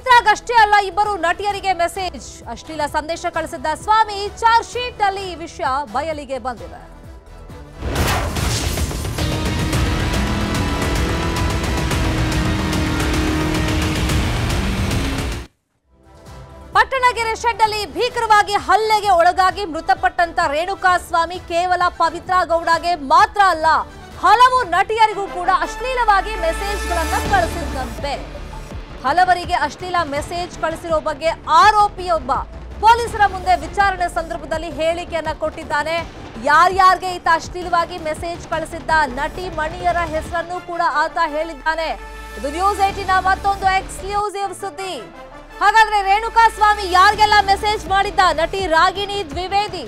ಪವಿತ್ರಗಷ್ಟೇ ಅಲ್ಲ, ಇಬ್ಬರು ನಟಿಯರಿಗೆ ಮೆಸೇಜ್. ಅಶ್ಲೀಲ ಸಂದೇಶ ಕಳಿಸಿದ್ದ ಸ್ವಾಮಿ, ಚಾರ್ಜ್ ಶೀಟ್ ಅಲ್ಲಿ ಈ ವಿಷಯ ಬಯಲಿಗೆ ಬಂದಿದೆ. ಪಟ್ಟಣಗೆರೆ ಶೆಡ್ ಅಲ್ಲಿ ಭೀಕರವಾಗಿ ಹಲ್ಲೆಗೆ ಒಳಗಾಗಿ ಮೃತಪಟ್ಟಂತ ರೇಣುಕಾ ಸ್ವಾಮಿ ಕೇವಲ ಪವಿತ್ರ ಗೌಡಗೆ ಮಾತ್ರ ಅಲ್ಲ, ಹಲವು ನಟಿಯರಿಗೂ ಕೂಡ ಅಶ್ಲೀಲವಾಗಿ ಮೆಸೇಜ್ಗಳನ್ನ ಕಳಿಸಿದ್ದಂತೆ. ಹಲವರಿಗೆ ಅಶ್ಲೀಲ ಮೆಸೇಜ್ ಕಳಿಸಿರೋ ಬಗ್ಗೆ ಆರೋಪಿಯೊಬ್ಬ ಪೊಲೀಸರ ಮುಂದೆ ವಿಚಾರಣೆ ಸಂದರ್ಭದಲ್ಲಿ ಹೇಳಿಕೆಯನ್ನ ಕೊಟ್ಟಿದ್ದಾನೆ. ಯಾರ್ಯಾರಿಗೆ ಈತ ಅಶ್ಲೀಲವಾಗಿ ಮೆಸೇಜ್ ಕಳಿಸಿದ್ದ ನಟಿ ಮಣಿಯರ ಹೆಸರನ್ನು ಕೂಡ ಆತ ಹೇಳಿದ್ದಾನೆ. ಇದು ನ್ಯೂಸ್ ಏಟಿನ ಮತ್ತೊಂದು ಎಕ್ಸ್ಕ್ಲೂಸಿವ್ ಸುದ್ದಿ. ಹಾಗಾದ್ರೆ ರೇಣುಕಾ ಸ್ವಾಮಿ ಯಾರಿಗೆಲ್ಲ ಮೆಸೇಜ್ ಮಾಡಿದ್ದ? ನಟಿ ರಾಗಿಣಿ ದ್ವಿವೇದಿ,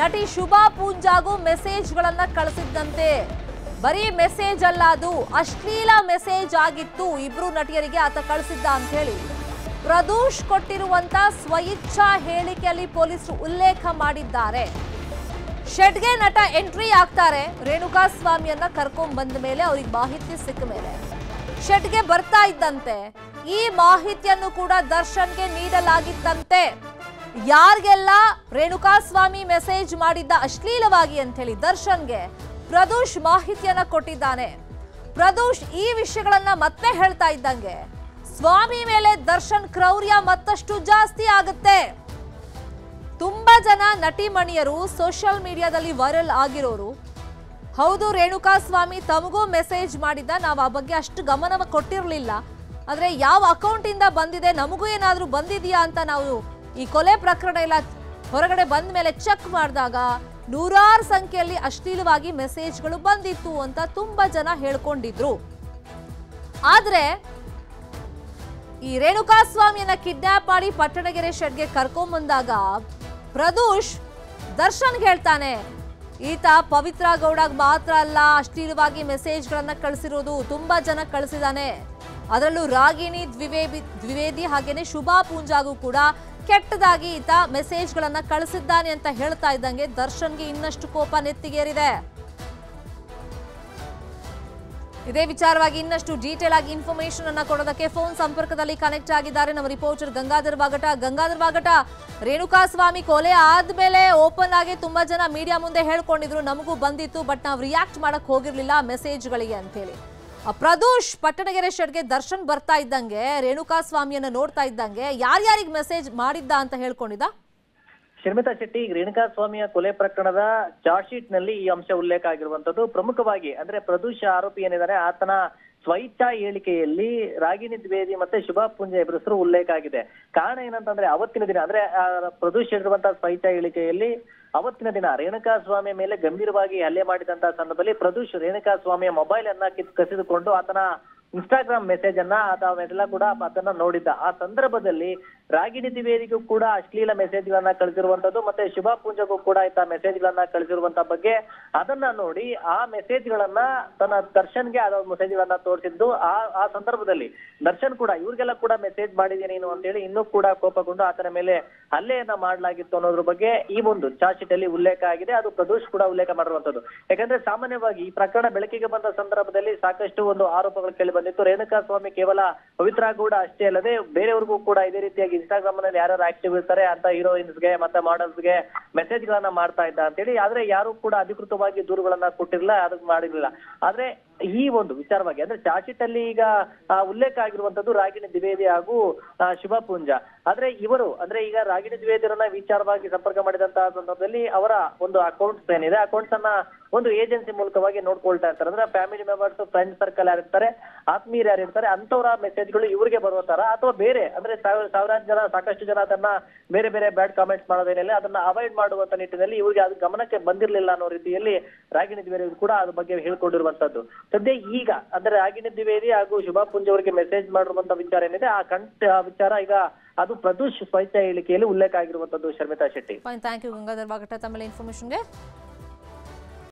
ನಟಿ ಶುಭಾ ಪೂಂಜಾಗೂ ಮೆಸೇಜ್ಗಳನ್ನ ಕಳಿಸಿದ್ದಂತೆ. ಬರೀ ಮೆಸೇಜ್ ಅಲ್ಲ, ಅದು ಅಶ್ಲೀಲ ಮೆಸೇಜ್ ಆಗಿತ್ತು. ಇಬ್ರು ನಟಿಯರಿಗೆ ಆತ ಕಳಿಸಿದ್ದ ಅಂತ ಹೇಳಿ. ಪ್ರದೂಷ್ ಕೊಟ್ಟಿರುವಂತ ಸ್ವಇಚ್ಛಾ ಹೇಳಿಕೆಯಲ್ಲಿ ಪೊಲೀಸರು ಉಲ್ಲೇಖ ಮಾಡಿದ್ದಾರೆ. ಶೆಡ್ಗೆ ನಟ ಎಂಟ್ರಿ ಆಗ್ತಾರೆ. ರೇಣುಕಾ ಸ್ವಾಮಿಯನ್ನ ಕರ್ಕೊಂಡ್ ಬಂದ ಮೇಲೆ ಅವ್ರಿಗೆ ಮಾಹಿತಿ ಸಿಕ್ಕ ಮೇಲೆ. ಶೆಡ್ಗೆ ಬರ್ತಾ ಇದ್ದಂತೆ. ಈ ಮಾಹಿತಿಯನ್ನು ಕೂಡ ದರ್ಶನ್ಗೆ ನೀಡಲಾಗಿತ್ತಂತೆ. ಯಾರಿಗೆಲ್ಲ ರೇಣುಕಾ ಸ್ವಾಮಿ ಮೆಸೇಜ್ ಮಾಡಿದ್ದ ಅಶ್ಲೀಲವಾಗಿ ಅಂತ ಹೇಳಿ ದರ್ಶನ್ಗೆ ಪ್ರದೂಷ್ ಮಾಹಿತಿಯನ್ನ ಕೊಟ್ಟಿದ್ದಾನೆ. ಪ್ರದೋಷ್ ಈ ವಿಷಯಗಳನ್ನ ಮತ್ತೆ ಹೇಳ್ತಾ ಇದ್ದಂಗೆ. ಸ್ವಾಮಿ ಮೇಲೆ ದರ್ಶನ್ ಕ್ರೌರ್ಯ ಮತ್ತಷ್ಟು ಜಾಸ್ತಿ ಆಗುತ್ತೆ. ತುಂಬಾ ಜನ ನಟಿ ಮಣಿಯರು ಸೋಷಿಯಲ್ ಮೀಡಿಯಾದಲ್ಲಿ ವೈರಲ್ ಆಗಿರೋರು. ಹೌದು ರೇಣುಕಾ ಸ್ವಾಮಿ ತಮಗೂ ಮೆಸೇಜ್ ಮಾಡಿದ್ದ, ನಾವು ಆ ಬಗ್ಗೆ ಅಷ್ಟು ಗಮನ ಕೊಟ್ಟಿರಲಿಲ್ಲ. ಆದರೆ ಯಾವ ಅಕೌಂಟಿಂದ ಬಂದಿದೆ, ನಮಗೂ ಏನಾದರೂ ಬಂದಿದೆಯಾ ಅಂತ ನಾವು ಈ ಕೊಲೆ ಪ್ರಕರಣ ಎಲ್ಲ ಹೊರಗಡೆ ಬಂದ ಮೇಲೆ ಚೆಕ್ ಮಾಡಿದಾಗ ನೂರಾರು ಸಂಖ್ಯೆಯಲ್ಲಿ ಅಶ್ಲೀಲವಾಗಿ ಮೆಸೇಜ್ಗಳು ಬಂದಿತ್ತು ಅಂತ ತುಂಬಾ ಜನ ಹೇಳ್ಕೊಂಡಿದ್ರು. ಆದ್ರೆ ಈ ರೇಣುಕಾ ಸ್ವಾಮಿಯನ್ನ ಕಿಡ್ನಾಪ್ ಮಾಡಿ ಪಟ್ಟಣಗೆರೆ ಶೆಡ್ಗೆ ಕರ್ಕೊಂಬಂದಾಗ ಪ್ರದೂಷ್ ದರ್ಶನ್ ಹೇಳ್ತಾನೆ, ಈತ ಪವಿತ್ರ ಗೌಡಗ್ ಮಾತ್ರ ಅಲ್ಲ, ಅಶ್ಲೀಲವಾಗಿ ಮೆಸೇಜ್ಗಳನ್ನ ಕಳಿಸಿರೋದು ತುಂಬಾ ಜನ ಕಳಿಸಿದಾನೆ. ಅದರಲ್ಲೂ ರಾಗಿಣಿ, ದ್ವಿವೇದಿ ದ್ವಿವೇದಿ ಹಾಗೇನೆ ಶುಭಾ ಪೂಂಜಾಗೂ ಕೂಡ ಕೆಟ್ಟದಾಗಿ ಈತ ಮೆಸೇಜ್ಗಳನ್ನ ಕಳಿಸಿದ್ದಾನೆ ಅಂತ ಹೇಳ್ತಾ ಇದ್ದಂಗೆ ದರ್ಶನ್ಗೆ ಇನ್ನಷ್ಟು ಕೋಪ ನೆತ್ತಿಗೇರಿದೆ. ಇದೇ ವಿಚಾರವಾಗಿ ಇನ್ನಷ್ಟು ಡೀಟೇಲ್ ಆಗಿ ಇನ್ಫಾರ್ಮೇಶನ್ ಅನ್ನ ಕೊಡೋದಕ್ಕೆ ಫೋನ್ ಸಂಪರ್ಕದಲ್ಲಿ ಕನೆಕ್ಟ್ ಆಗಿದ್ದಾರೆ. ನಮ್ಮ ರಿಪೋರ್ಟರ್ ಗಂಗಾಧರ್ ಬಾಗಟ ಗಂಗಾಧರ್ ಬಾಗಟ ರೇಣುಕಾ ಸ್ವಾಮಿ ಕೊಲೆ ಆದ್ಮೇಲೆ ಓಪನ್ ಆಗಿ ತುಂಬಾ ಜನ ಮೀಡಿಯಾ ಮುಂದೆ ಹೇಳ್ಕೊಂಡಿದ್ರು, ನಮಗೂ ಬಂದಿತ್ತು, ಬಟ್ ನಾವು ರಿಯಾಕ್ಟ್ ಮಾಡಕ್ ಹೋಗಿರ್ಲಿಲ್ಲ ಮೆಸೇಜ್ಗಳಿಗೆ ಅಂತೇಳಿ ಪ್ರದೂಷ್ ಪಟ್ಟಣಗೆರೆ ಶೆಡ್ಗೆ ದರ್ಶನ್ ಬರ್ತಾ ಇದ್ದಂಗೆ, ರೇಣುಕಾ ಸ್ವಾಮಿಯನ್ನ ನೋಡ್ತಾ ಇದ್ದಂಗೆ, ಯಾರ್ಯಾರಿಗೆ ಮೆಸೇಜ್ ಮಾಡಿದ್ದ ಅಂತ ಹೇಳ್ಕೊಂಡಿದ್ದ? ಶರ್ಮಿತಾ ಶೆಟ್ಟಿ, ರೇಣುಕಾ ಸ್ವಾಮಿಯ ಕೊಲೆ ಪ್ರಕರಣದ ಚಾರ್ಜ್ ಶೀಟ್ನಲ್ಲಿ ಈ ಅಂಶ ಉಲ್ಲೇಖ ಆಗಿರುವಂತದ್ದು. ಪ್ರಮುಖವಾಗಿ ಅಂದ್ರೆ ಪ್ರದೂಷ ಆರೋಪಿ ಏನಿದ್ದಾರೆ ಆತನ ಸ್ವಇಚ್ಛಾ ಹೇಳಿಕೆಯಲ್ಲಿ ರಾಗಿಣಿ ದ್ವೇದಿ ಮತ್ತೆ ಶುಭಾ ಪುಂಜೆ ಇಬ್ಬರ ಹೆಸರು ಉಲ್ಲೇಖ ಆಗಿದೆ. ಕಾರಣ ಏನಂತಂದ್ರೆ ಅವತ್ತಿನ ದಿನ, ಅಂದ್ರೆ ಆ ಪ್ರದೂಷ್ ಹೇಳಿರುವಂತಹ ಸ್ವಇಚ್ಛಾ ಹೇಳಿಕೆಯಲ್ಲಿ ಅವತ್ತಿನ ದಿನ ರೇಣುಕಾ ಸ್ವಾಮಿ ಮೇಲೆ ಗಂಭೀರವಾಗಿ ಹಲ್ಲೆ ಮಾಡಿದಂತಹ ಸಂದರ್ಭದಲ್ಲಿ ಪ್ರದೂಷ್ ರೇಣುಕಾ ಸ್ವಾಮಿಯ ಮೊಬೈಲ್ ಅನ್ನ ಕಸಿದುಕೊಂಡು ಆತನ ಇನ್ಸ್ಟಾಗ್ರಾಮ್ ಮೆಸೇಜ್ ಅನ್ನ ಅವೆಲ್ಲ ಕೂಡ ಅದನ್ನ ನೋಡಿದ್ದ. ಆ ಸಂದರ್ಭದಲ್ಲಿ ರಾಗಿಣಿ ದ್ವಿವೇದಿಗೂ ಕೂಡ ಅಶ್ಲೀಲ ಮೆಸೇಜ್ ಗಳನ್ನ ಕಳಿಸಿರುವಂತದ್ದು ಮತ್ತೆ ಶುಭಾ ಪೂಂಜಗೂ ಕೂಡ ಈತ ಮೆಸೇಜ್ ಗಳನ್ನ ಕಳಿಸಿರುವಂತ ಬಗ್ಗೆ ಅದನ್ನ ನೋಡಿ ಆ ಮೆಸೇಜ್ ಗಳನ್ನ ತನ್ನ ದರ್ಶನ್ಗೆ ಅದ ಮೆಸೇಜ್ ಗಳನ್ನ ತೋರಿಸಿದ್ದು ಆ ಆ ಸಂದರ್ಭದಲ್ಲಿ ದರ್ಶನ್ ಕೂಡ ಇವ್ರಿಗೆಲ್ಲ ಕೂಡ ಮೆಸೇಜ್ ಮಾಡಿದೆ ನೀನು ಅಂತೇಳಿ ಇನ್ನೂ ಕೂಡ ಕೋಪಗೊಂಡು ಆತನ ಮೇಲೆ ಹಲ್ಲೆಯನ್ನ ಮಾಡಲಾಗಿತ್ತು ಅನ್ನೋದ್ರ ಬಗ್ಗೆ ಈ ಒಂದು ಚಾರ್ಜ್ ಶೀಟ್ ಅಲ್ಲಿ ಉಲ್ಲೇಖ ಆಗಿದೆ. ಅದು ಪ್ರದೋಷ್ ಕೂಡ ಉಲ್ಲೇಖ ಮಾಡಿರುವಂತದ್ದು. ಯಾಕಂದ್ರೆ ಸಾಮಾನ್ಯವಾಗಿ ಈ ಪ್ರಕರಣ ಬೆಳಕಿಗೆ ಬಂದ ಸಂದರ್ಭದಲ್ಲಿ ಸಾಕಷ್ಟು ಒಂದು ಆರೋಪಗಳು ಕೇಳಿ ಬಂದಿತ್ತು. ರೇಣುಕಾ ಸ್ವಾಮಿ ಕೇವಲ ಪವಿತ್ರ ಗೌಡ ಅಷ್ಟೇ ಅಲ್ಲದೆ ಬೇರೆಯವ್ರಿಗೂ ಕೂಡ ಇದೇ ರೀತಿಯಾಗಿ ಇನ್ಸ್ಟಾಗ್ರಾಮ್ನಲ್ಲಿ ಯಾರು ಆಕ್ಟಿವ್ ಇರ್ತಾರೆ ಅಂತ ಹೀರೋಯಿನ್ಸ್ಗೆ ಮತ್ತೆ ಮಾಡಲ್ಸ್ಗೆ ಮೆಸೇಜ್ ಗಳನ್ನ ಮಾಡ್ತಾ ಇದ್ದ ಅಂತೇಳಿ. ಆದ್ರೆ ಯಾರು ಕೂಡ ಅಧಿಕೃತವಾಗಿ ದೂರುಗಳನ್ನ ಕೊಟ್ಟಿರಲಿಲ್ಲ ಅದಕ್ಕೆ ಮಾಡಿರ್ಲಿಲ್ಲ. ಆದ್ರೆ ಈ ಒಂದು ವಿಚಾರವಾಗಿ ಅಂದ್ರೆ ಚಾರ್ಜ್ ಶೀಟ್ ಅಲ್ಲಿ ಈಗ ಉಲ್ಲೇಖ ಆಗಿರುವಂತದ್ದು ರಾಗಿಣಿ ದ್ವಿವೇದಿ ಹಾಗೂ ಶುಭ ಪೂಂಜ ಆದ್ರೆ ಇವರು, ಅಂದ್ರೆ ಈಗ ರಾಗಿಣಿ ದ್ವಿವೇದಿರನ್ನ ವಿಚಾರವಾಗಿ ಸಂಪರ್ಕ ಮಾಡಿದಂತಹ ಸಂದರ್ಭದಲ್ಲಿ ಅವರ ಒಂದು ಅಕೌಂಟ್ಸ್ ಏನಿದೆ ಅಕೌಂಟ್ಸ್ ಅನ್ನ ಒಂದು ಏಜೆನ್ಸಿ ಮೂಲಕವಾಗಿ ನೋಡ್ಕೊಳ್ತಾ ಇರ್ತಾರೆ. ಅಂದ್ರೆ ಫ್ಯಾಮಿಲಿ ಮೆಂಬರ್ಸ್ ಫ್ರೆಂಡ್ ಸರ್ಕಲ್ ಯಾರಿರ್ತಾರೆ, ಆತ್ಮೀಯರು ಯಾರಿರ್ತಾರೆ ಅಂತವರ ಮೆಸೇಜ್ಗಳು ಇವರಿಗೆ ಬರುವ ತರ, ಅಥವಾ ಬೇರೆ, ಅಂದ್ರೆ ಸಾವಿರ ಸಾವಿರಾರು ಜನ, ಸಾಕಷ್ಟು ಜನ ಅದನ್ನ ಬೇರೆ ಬೇರೆ ಬ್ಯಾಡ್ ಕಾಮೆಂಟ್ಸ್ ಮಾಡೋದೇನಿಲ್ಲ, ಅದನ್ನ ಅವಾಯ್ಡ್ ಮಾಡುವಂತ ನಿಟ್ಟಿನಲ್ಲಿ ಇವರಿಗೆ ಅದು ಗಮನಕ್ಕೆ ಬಂದಿರಲಿಲ್ಲ ಅನ್ನೋ ರೀತಿಯಲ್ಲಿ ರಾಗಿಣಿ ದ್ವಿವೇದಿ ಕೂಡ ಅದ್ರ ಬಗ್ಗೆ ಹೇಳ್ಕೊಂಡಿರುವಂತದ್ದು. ಸದ್ಯ ಈಗ ಅಂದ್ರೆ ರಾಗಿಣಿ ದ್ವಿವೇದಿ ಹಾಗೂ ಶುಭಾ ಪುಂಜ್ ಅವರಿಗೆ ಮೆಸೇಜ್ ಮಾಡಿರುವಂತ ವಿಚಾರ ಏನಿದೆ, ಆ ಕಂಠ ವಿಚಾರ ಈಗ ಅದು ಪ್ರದೂಷ್ ಸ್ವಚ್ಛ ಹೇಳಿಕೆಯಲ್ಲಿ ಉಲ್ಲೇಖ ಆಗಿರುವಂತದ್ದು ಶರ್ಮಿತಾ ಶೆಟ್ಟಿ. ಥ್ಯಾಂಕ್ ಯು ಗಂಗಾಧರ್ ಬಾಗಟ ತಮ್ಮ ಇನ್ಫಾರ್ಮೇಶನ್ಗೆ